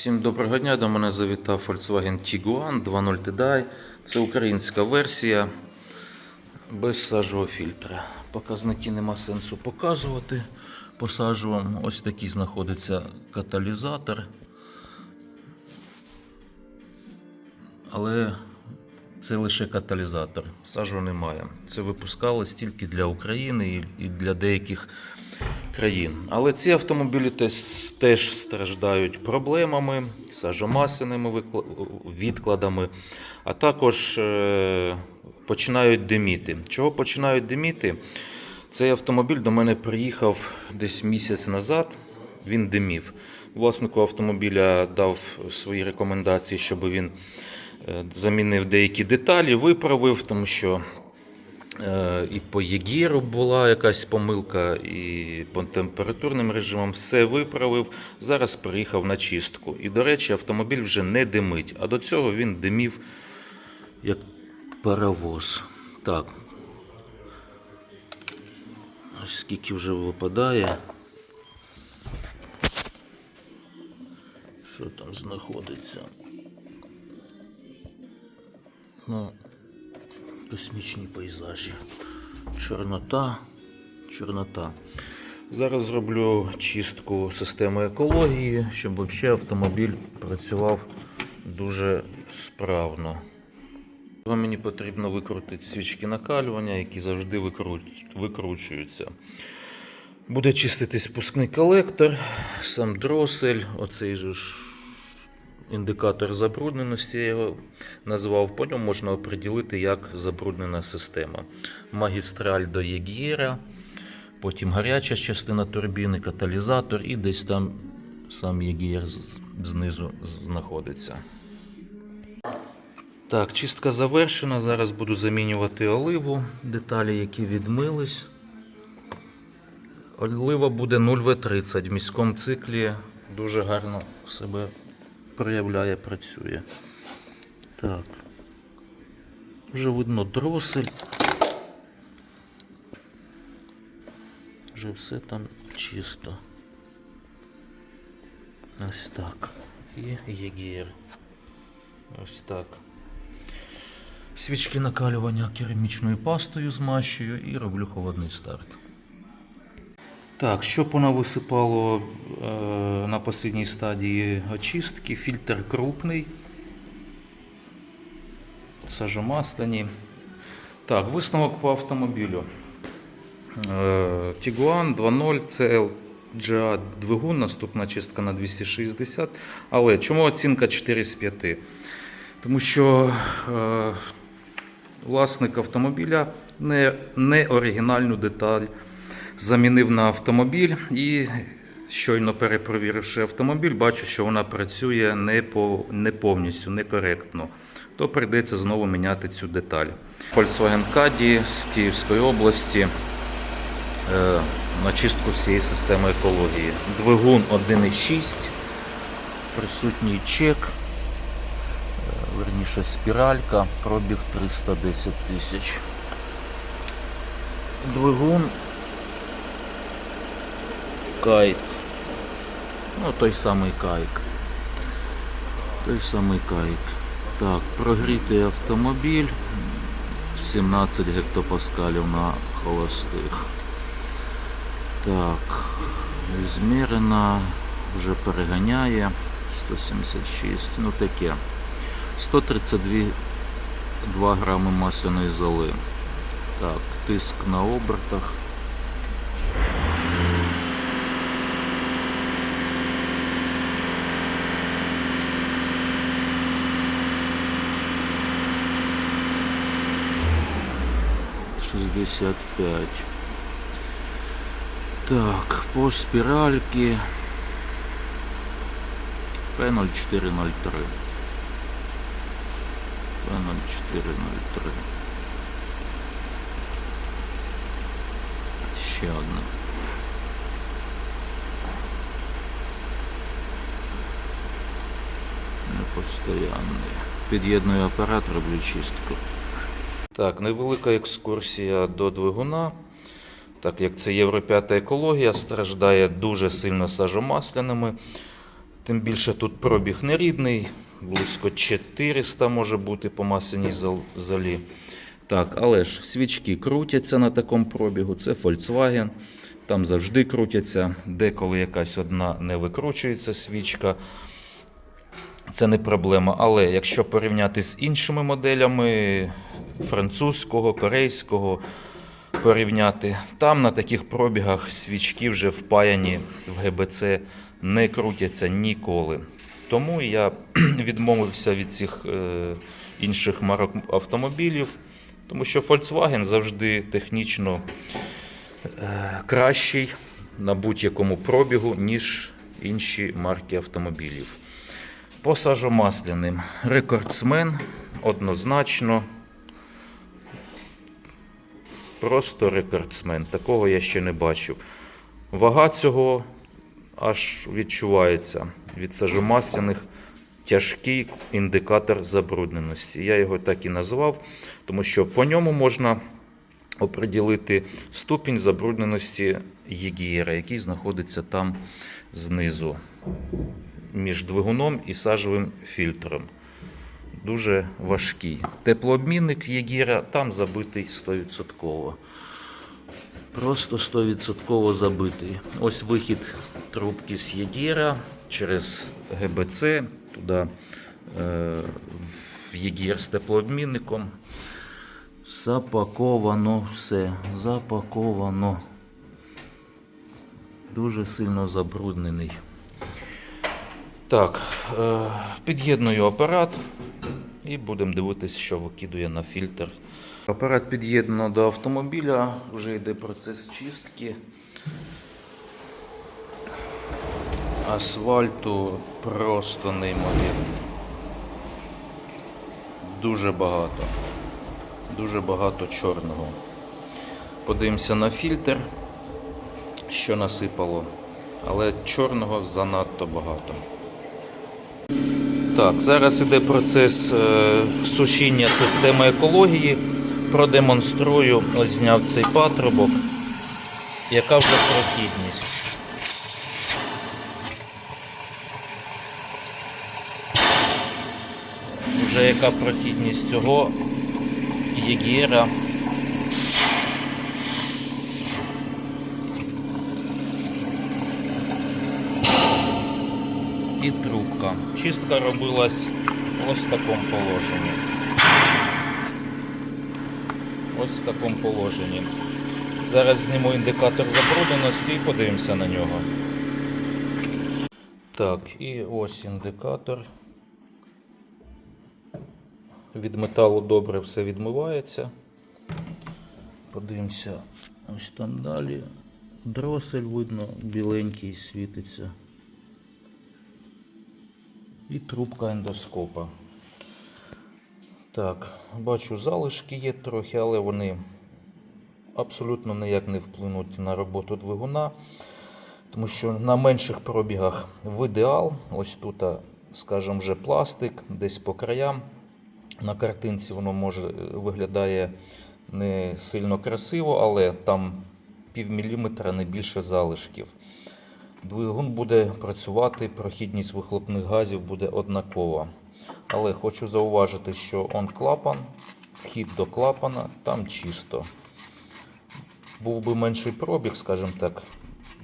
Всім доброго дня. До мене завітав Volkswagen Tiguan 2.0 TDI. Це українська версія без сажового фільтра. Показники нема сенсу показувати. Посажу вам. Ось такий знаходиться каталізатор. Але це лише каталізатор. Сажу немає. Це випускалось тільки для України і для деяких країн. Але ці автомобілі теж, страждають проблемами, сажомасяними викла- відкладами, а також е, починають диміти. Чого починають диміти? Цей автомобіль до мене приїхав десь місяць назад. Він димів. Власнику автомобіля дав свої рекомендації, щоб він е, замінив деякі деталі, виправив, тому що І по ЄГІРу була якась помилка, і по температурним режимам все виправив. Зараз приїхав на чистку. І, до речі, автомобіль вже не димить, а до цього він димів як паровоз. Так. Ось скільки вже випадає. Що там знаходиться? Ну, космічні пейзажі. Чорнота, чорнота. Зараз зроблю чистку системи екології, щоб взагалі автомобіль працював дуже справно. Мені потрібно викрутити свічки накалювання, які завжди викручуються. Буде чиститись пускний колектор, сам дросель, оцей же ж індикатор забрудненості, я його назвав. По ньому можна оприділити, як забруднена система. Магістраль до ЄГІРа, потім гаряча частина турбіни, каталізатор і десь там сам ЄГІР знизу знаходиться. Так, чистка завершена. Зараз буду замінювати оливу, деталі, які відмились. Олива буде 0В30 в міському циклі. Дуже гарно себе проявляє, працює. Так. Вже видно дросель. Вже все там чисто. Ось так. І єгір. Ось так. Свічки накалювання керамічною пастою змащую і роблю холодний старт. Так, що вона висипало е, на останній стадії очистки? Фільтр крупний, сажомасляні. Так, висновок по автомобілю. Tiguan 2.0 це LGA двигун, наступна чистка на 260. Але чому оцінка 4 з 5? Тому що е, власник автомобіля не, не оригінальну деталь замінив на автомобіль і щойно перепровіривши автомобіль, бачу, що вона працює не, по, не повністю, некоректно. То прийдеться знову міняти цю деталь. Volkswagen Caddy з Київської області е, на чистку всієї системи екології. Двигун 1,6, присутній чек, е, верніше спіралька, пробіг 310 тисяч. Двигун кайт. Ну, той самий кайк. Той самий кайк. Так, прогрітий автомобіль. 17 гектопаскалів на холостих. Так, змірена, вже переганяє. 176, ну таке. 132 2 грами масляної золи. Так, тиск на обертах. Шестьдесят пять. Так, по спиральке П0403. П0403. Ще одна. Непостоянний. Під'єдную апарат, роблю чистку. Так, невелика екскурсія до двигуна. Так як це Євро 5 екологія, страждає дуже сильно сажомасляними. Тим більше тут пробіг нерідний, близько 400 може бути по масиній залі. Так, але ж свічки крутяться на такому пробігу. Це Volkswagen. Там завжди крутяться. Деколи якась одна не викручується свічка. Це не проблема. Але якщо порівняти з іншими моделями французького, корейського, порівняти, там на таких пробігах свічки вже впаяні в ГБЦ не крутяться ніколи. Тому я відмовився від цих е, інших марок автомобілів, тому що Volkswagen завжди технічно е, кращий на будь-якому пробігу, ніж інші марки автомобілів. По сажомасляним рекордсмен однозначно. Просто рекордсмен. Такого я ще не бачив. Вага цього аж відчувається від сажомасляних тяжкий індикатор забрудненості. Я його так і назвав, тому що по ньому можна оприділити ступінь забрудненості єгієра, який знаходиться там знизу між двигуном і сажовим фільтром. Дуже важкий. Теплообмінник Єгіра там забитий 100%. Просто 100% забитий. Ось вихід трубки з Єгіра через ГБЦ туди е, в Єгір з теплообмінником. Запаковано все. Запаковано. Дуже сильно забруднений. Так, е, під'єдную апарат і будемо дивитися, що викидує на фільтр. Апарат під'єднано до автомобіля, вже йде процес чистки. Асфальту просто неймовірно. Дуже багато. Дуже багато чорного. Подивимося на фільтр, що насипало, але чорного занадто багато. Так, зараз іде процес е, сушіння системи екології. Продемонструю, ось зняв цей патрубок. Яка вже прохідність? Вже яка прохідність цього єгера. І трубка. Чистка робилась ось в такому положенні. Ось в такому положенні. Зараз зніму індикатор забрудненості і подивимося на нього. Так, і ось індикатор. Від металу добре все відмивається. Подивимося ось там далі. Дросель видно, біленький світиться і трубка ендоскопа. Так, бачу, залишки є трохи, але вони абсолютно ніяк не вплинуть на роботу двигуна, тому що на менших пробігах в ідеал, ось тут, скажімо, вже пластик, десь по краям. На картинці воно може виглядає не сильно красиво, але там пів міліметра не більше залишків. Двигун буде працювати, прохідність вихлопних газів буде однакова. Але хочу зауважити, що он клапан, вхід до клапана, там чисто. Був би менший пробіг, скажімо так,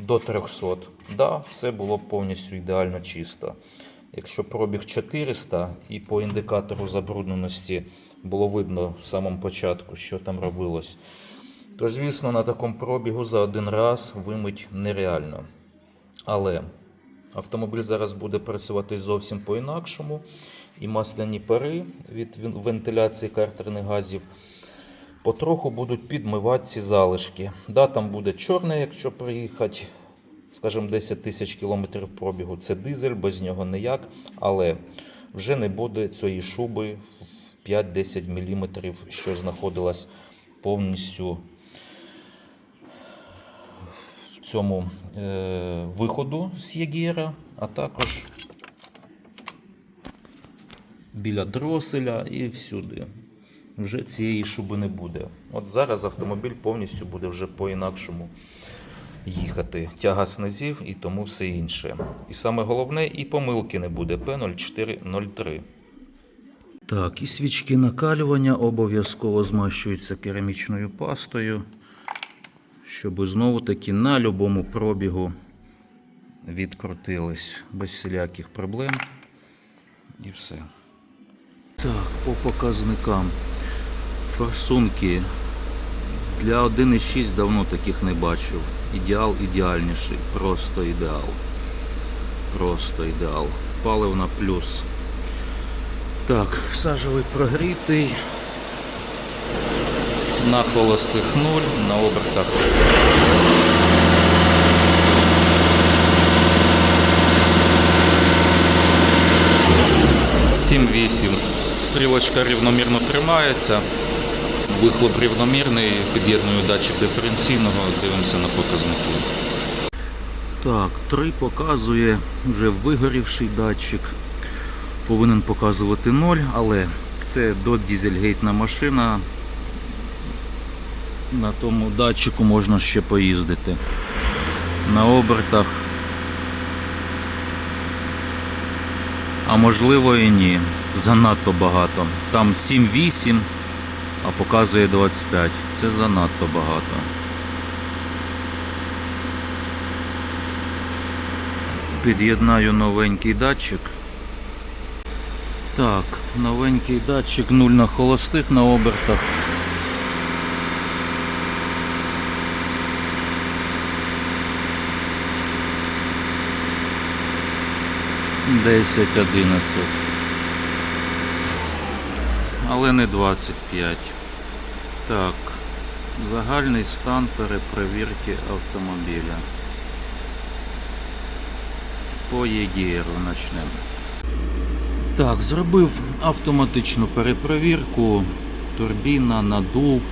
до 300. Да, все було б повністю ідеально чисто. Якщо пробіг 400 і по індикатору забрудненості було видно в самому початку, що там робилось, то, звісно, на такому пробігу за один раз вимить нереально. Але автомобіль зараз буде працювати зовсім по-інакшому. І масляні пари від вентиляції картерних газів потроху будуть підмивати ці залишки. Да, там буде чорне, якщо приїхати, скажімо, 10 тисяч кілометрів пробігу. Це дизель, без нього ніяк. Але вже не буде цієї шуби в 5-10 мм, що знаходилась повністю цьому е, виходу з Єгера, а також біля дроселя і всюди. Вже цієї шуби не буде. От зараз автомобіль повністю буде вже по-інакшому їхати. Тяга снизів і тому все інше. І саме головне, і помилки не буде P0403. Так, і свічки накалювання обов'язково змащуються керамічною пастою, щоб знову таки на будь-якому пробігу відкрутились без всіляких проблем. І все. Так, по показникам. Форсунки для 1.6 давно таких не бачив. Ідеал ідеальніший. Просто ідеал. Просто ідеал. Паливна плюс. Так, сажевий прогрітий. На холостих 0, на обертах. Сім-вісім. Стрілочка рівномірно тримається. Вихлоп рівномірний, під'єдную датчик диференційного, дивимося на показники. Так, 3 показує вже вигорівший датчик. Повинен показувати 0, але це до дізельгейтна машина. На тому датчику можна ще поїздити. На обертах. А можливо і ні. Занадто багато. Там 7-8 а показує 25. Це занадто багато. Під'єднаю новенький датчик. Так, новенький датчик 0 на холостих на обертах. Десять, одинадцять але не 25. Так, загальний стан перепровірки автомобіля. По ЄГР почнемо. Так, зробив автоматичну перепровірку. Турбіна, надув,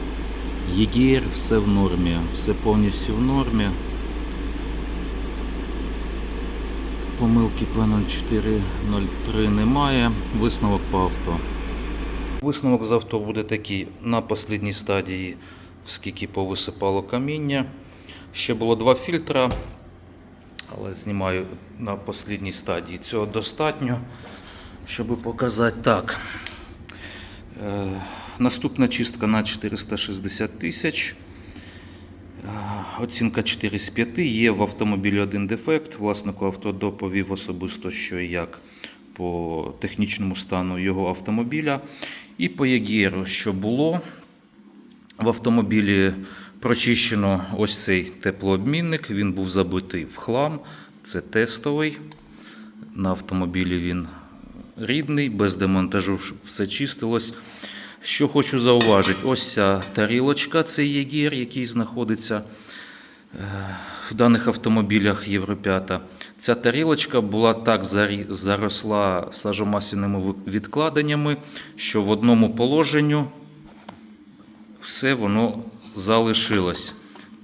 ЄГР, все в нормі, все повністю в нормі. Помилки P0403 немає. Висновок по авто. Висновок з авто буде такий на послідній стадії, скільки повисипало каміння. Ще було два фільтра, але знімаю на послідній стадії. Цього достатньо, щоб показати так. Е, наступна чистка на 460 тисяч. Оцінка 4 з 5. Є в автомобілі один дефект. Власнику авто доповів особисто, що і як по технічному стану його автомобіля. І по ЄГР, що було в автомобілі прочищено ось цей теплообмінник. Він був забитий в хлам. Це тестовий. На автомобілі він рідний, без демонтажу все чистилось. Що хочу зауважити, ось ця тарілочка, це ЄГР, який знаходиться в даних автомобілях Євро 5. Ця тарілочка була так заросла сажомасяними відкладеннями, що в одному положенню все воно залишилось.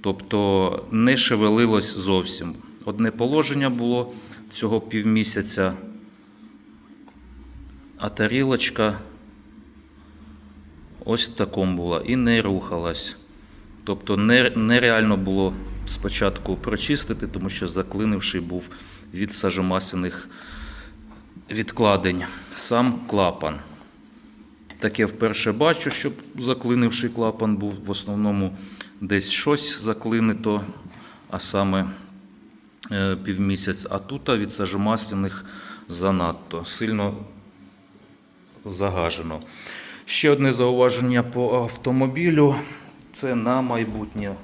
Тобто не шевелилось зовсім. Одне положення було цього півмісяця, а тарілочка ось в такому була і не рухалась. Тобто нереально було спочатку прочистити, тому що заклинивший був від сажомасяних відкладень сам клапан. Таке вперше бачу, щоб заклинивший клапан був. В основному десь щось заклинито, а саме е, півмісяць. А тут від сажомасляних занадто сильно загажено. Ще одне зауваження по автомобілю. Це на майбутнє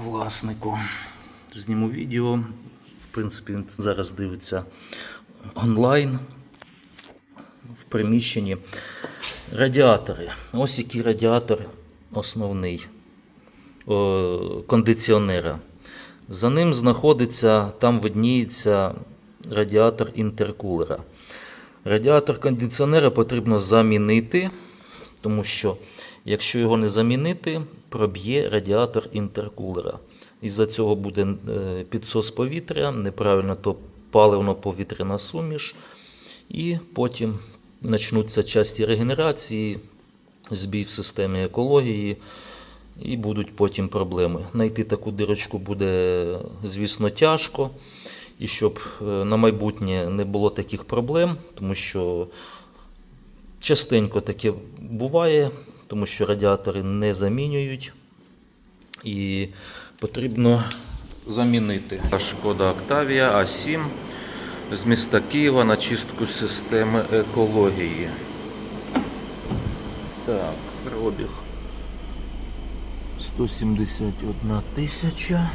власнику. Зніму відео. В принципі, він зараз дивиться онлайн в приміщенні. Радіатори. Ось який радіатор основний кондиціонера. За ним знаходиться, там видніється радіатор інтеркулера. Радіатор кондиціонера потрібно замінити, тому що якщо його не замінити, проб'є радіатор інтеркулера. Із-за цього буде е, підсос повітря, неправильно то паливно-повітряна суміш, і потім почнуться часті регенерації, збій в системі екології, І будуть потім проблеми. Найти таку дирочку буде, звісно, тяжко. І щоб е, на майбутнє не було таких проблем, тому що частенько таке буває, тому що радіатори не замінюють. І потрібно замінити. Шкода Octavia А7 з міста Києва на чистку системи екології. Так, пробіг. 171 тисяча.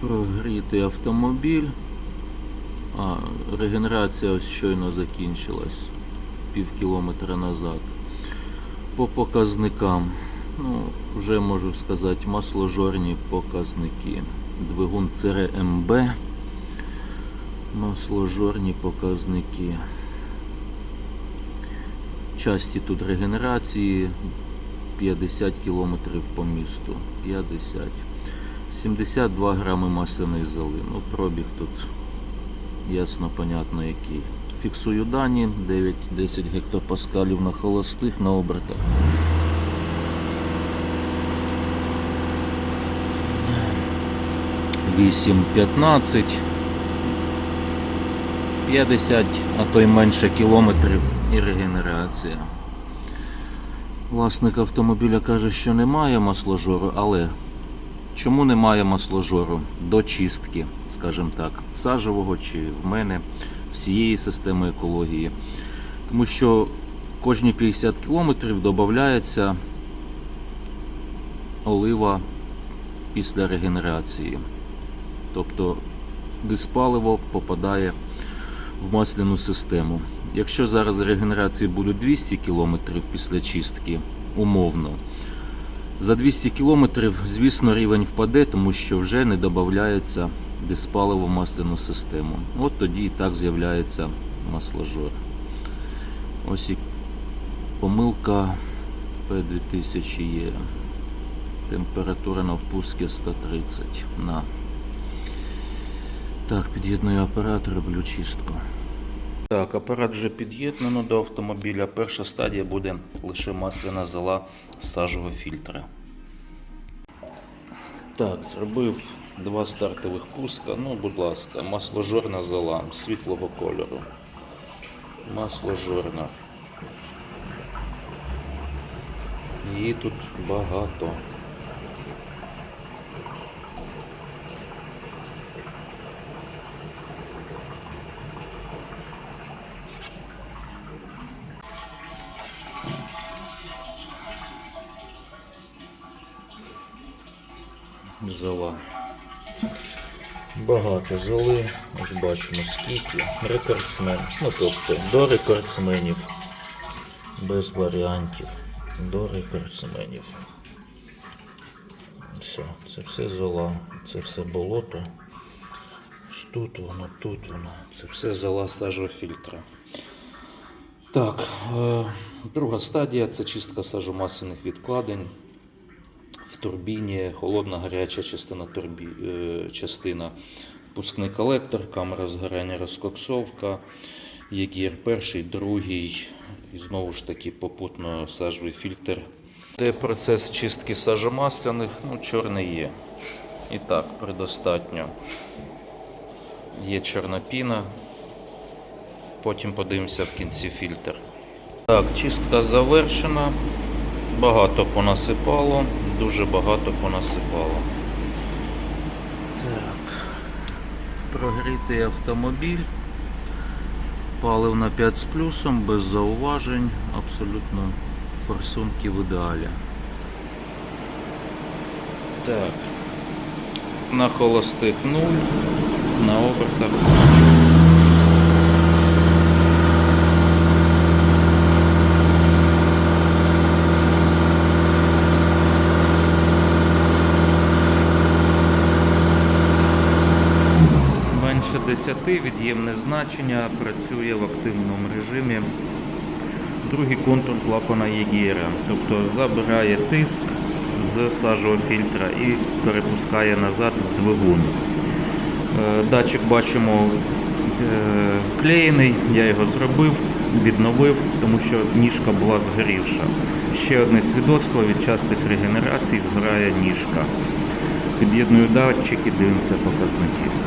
Прогрітий автомобіль. А, регенерація ось щойно закінчилась пів кілометра назад. По показникам, ну, вже можу сказати, масложорні показники. Двигун ЦРМБ. Масложорні показники. Часті тут регенерації 50 км по місту. 50. 72 грами масляної золи. Ну, пробіг тут ясно, понятно який. Фіксую дані 9-10 гектопаскалів на холостих на обертах. Вісім 15 50, а то й менше кілометрів і регенерація. Власник автомобіля каже, що немає масложору, але чому немає масложору до чистки, скажімо так, сажевого чи в мене всієї системи екології? Тому що кожні 50 кілометрів додається олива після регенерації. Тобто диспаливо попадає в масляну систему. Якщо зараз регенерації буде 200 км після чистки, умовно, за 200 км, звісно, рівень впаде, тому що вже не додається диспаливо в масляну систему. От тоді і так з'являється масложор. Ось і помилка P2000 є. Температура на впуску 130 на. Так, під'єдную апарат, роблю чистку. Так, апарат вже під'єднано до автомобіля. Перша стадія буде лише масляна зола сажового фільтра. Так, зробив два стартових пуска. Ну, будь ласка, масложорна зола світлого кольору. Масложорна. Її тут багато. Багато золи. Ось бачимо скільки. Рекордсмен. Ну тобто до рекордсменів. Без варіантів. До рекордсменів. Все, це все зола, це все болото. Ось Тут воно, тут воно. Це все зола сажового фільтра. Так, е, друга стадія це чистка сажомасляних відкладень в турбіні, холодна гаряча частина турбі, е, частина, пускний колектор, камера згорання розкоксовка, єгір перший, другий, і знову ж таки попутно сажовий фільтр. Де процес чистки сажомасляних, ну, чорний є. І так, предостатньо. Є чорна піна. Потім подивимося в кінці фільтр. Так, чистка завершена. Багато понасипало, дуже багато понасипало. Так. Прогрітий автомобіль. Палив на 5 з плюсом, без зауважень, абсолютно форсунки в ідеалі. Так. На холостих 0, на обертах. Менше 10 від'ємне значення працює в активному режимі. Другий контур клапана Єгіра, тобто забирає тиск з сажового фільтра і перепускає назад в двигун. Е, Датчик бачимо е, клеєний, я його зробив, відновив, тому що ніжка була згорівша. Ще одне свідоцтво від частих регенерацій згорає ніжка. Під'єдную датчики, дивимося показники.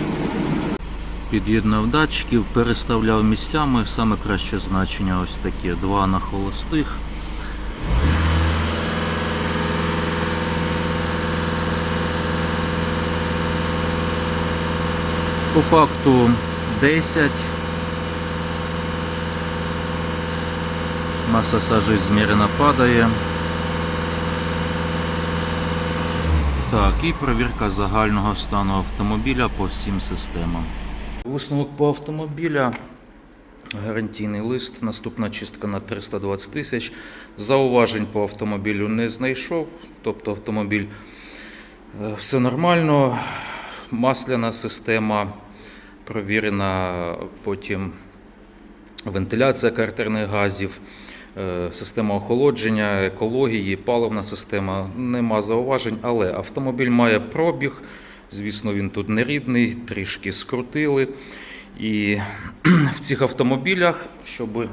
Під'єднав датчиків, переставляв місцями. Саме краще значення ось такі. Два на холостих. По факту 10. Маса сажі змірена падає. Так, і перевірка загального стану автомобіля по всім системам. Висновок по автомобіля. Гарантійний лист, наступна чистка на 320 тисяч. Зауважень по автомобілю не знайшов. Тобто автомобіль е, все нормально. Масляна система провірена, потім вентиляція картерних газів, е, система охолодження, екології, паливна система. Нема зауважень, але автомобіль має пробіг. Звісно, він тут не рідний, трішки скрутили. І в цих автомобілях, щоб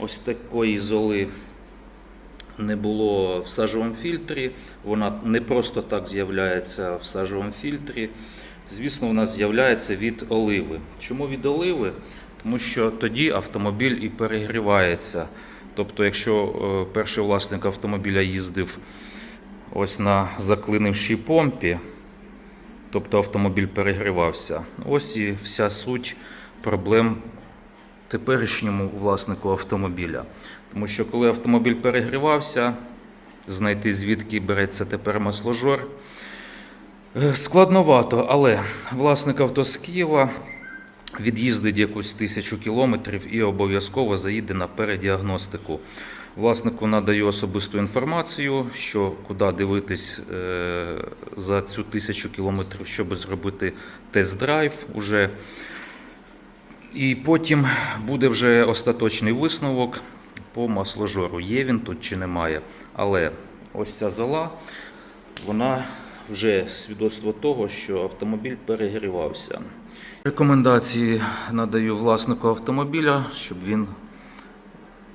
ось такої золи не було в сажовому фільтрі, вона не просто так з'являється в сажовому фільтрі. Звісно, вона з'являється від оливи. Чому від оливи? Тому що тоді автомобіль і перегрівається. Тобто, якщо е, перший власник автомобіля їздив ось на заклинившій помпі, тобто автомобіль перегрівався, ось і вся суть проблем теперішньому власнику автомобіля. Тому що коли автомобіль перегрівався, знайти звідки береться тепер масложор. Е, Складновато, але власник авто з Києва від'їздить якусь тисячу кілометрів і обов'язково заїде на передіагностику. Власнику надаю особисту інформацію, що куди дивитись е, за цю тисячу кілометрів, щоб зробити тест-драйв уже. І потім буде вже остаточний висновок по масложору. Є він тут чи немає. Але ось ця зола, вона вже свідоцтво того, що автомобіль перегрівався. Рекомендації надаю власнику автомобіля, щоб він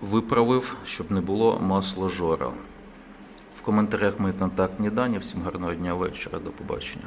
виправив, щоб не було масложора. В коментарях мої контактні дані. Всім гарного дня вечора. До побачення.